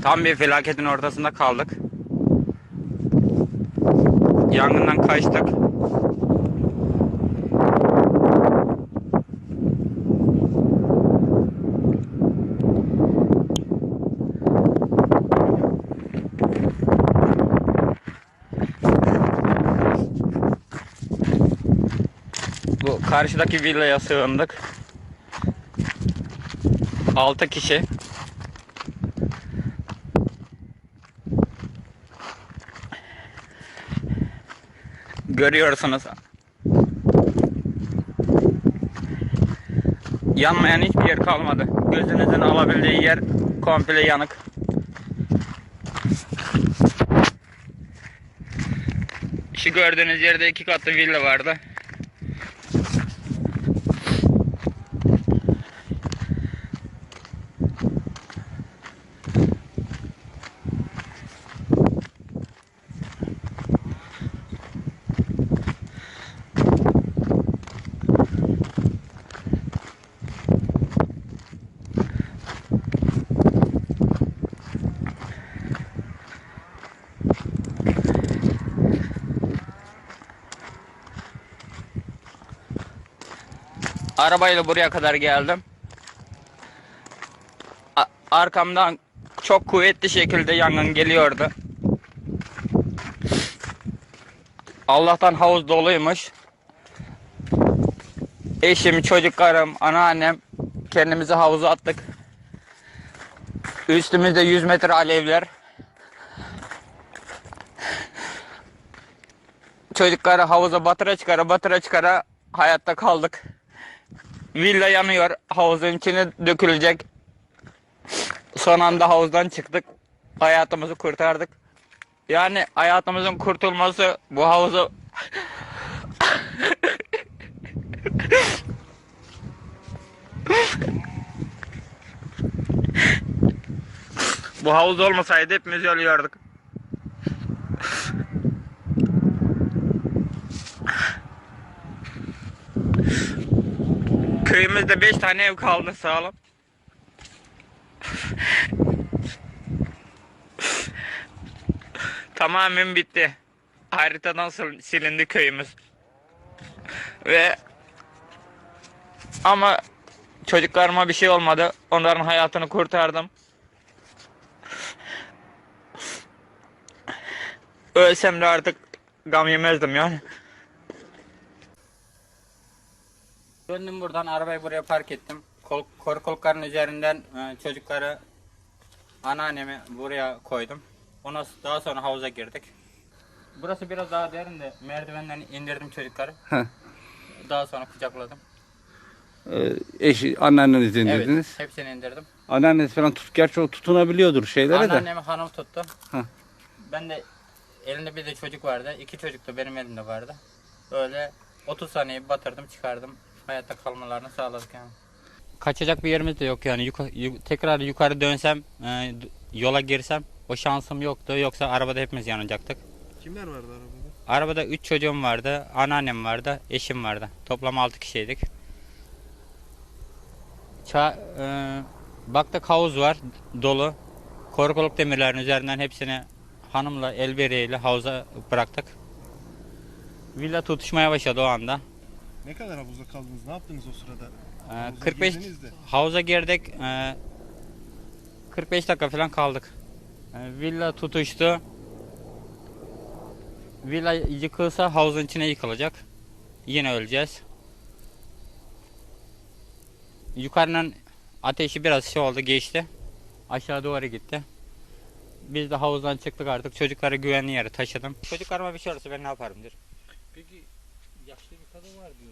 Tam bir felaketin ortasında kaldık. Yangından kaçtık. Bu karşıdaki villaya sığındık. 6 kişi. Görüyorsunuz. Yanmayan hiçbir yer kalmadı. Gözünüzün alabildiği yer komple yanık. Şu gördüğünüz yerde iki katlı villa vardı. Arabayla buraya kadar geldim. A- arkamdan çok kuvvetli şekilde yangın geliyordu. Allah'tan havuz doluymuş. Eşim, çocuklarım, anneannem kendimizi havuza attık. Üstümüzde 100 metre alevler. Çocukları havuza batıra çıkara batıra çıkara hayatta kaldık. Villa yanıyor. Havuzun içine dökülecek. Son anda havuzdan çıktık. Hayatımızı kurtardık. Yani hayatımızın kurtulması bu havuzu Bu havuz olmasaydı hepimiz ölüyorduk. Köyümüzde 5 tane ev kaldı sağlam. Tamamen bitti. Haritadan sil- silindi köyümüz. Ve ama çocuklarıma bir şey olmadı. Onların hayatını kurtardım. Ölsem de artık gam yemezdim yani. Döndüm buradan arabayı buraya park ettim. Kol, korkulukların üzerinden e, çocukları anneannemi buraya koydum. Ondan daha sonra havuza girdik. Burası biraz daha derin de merdivenden indirdim çocukları. Heh. Daha sonra kucakladım. Ee, eşi, anneannenizi indirdiniz. Evet, hepsini indirdim. Anneanneniz falan tut, gerçi o tutunabiliyordur şeylere de. Anneannemi hanım tuttu. Heh. Ben de elinde bir de çocuk vardı. İki çocuk da benim elimde vardı. Böyle 30 saniye batırdım çıkardım. Hayatta kalmalarını sağladık yani. Kaçacak bir yerimiz de yok yani. Yuka- yu- tekrar yukarı dönsem, e, yola girsem o şansım yoktu. Yoksa arabada hepimiz yanacaktık. Kimler vardı arabada? Arabada 3 çocuğum vardı, anneannem vardı, eşim vardı. Toplam 6 kişiydik. Ça e, baktık havuz var dolu. Korkuluk demirlerin üzerinden hepsini hanımla el havuza bıraktık. Villa tutuşmaya başladı o anda. Ne kadar havuzda kaldınız? Ne yaptınız o sırada? E, Havuza 45 girdiniz de. havuza girdik. e, 45 dakika falan kaldık. E, villa tutuştu. Villa yıkılsa havuzun içine yıkılacak. Yine öleceğiz. Yukarının ateşi biraz şey oldu geçti. Aşağı doğru gitti. Biz de havuzdan çıktık artık. Çocukları güvenli yere taşıdım. Çocuklarıma bir şey olursa ben ne yaparım diyor. Peki yaşlı bir kadın var diyor.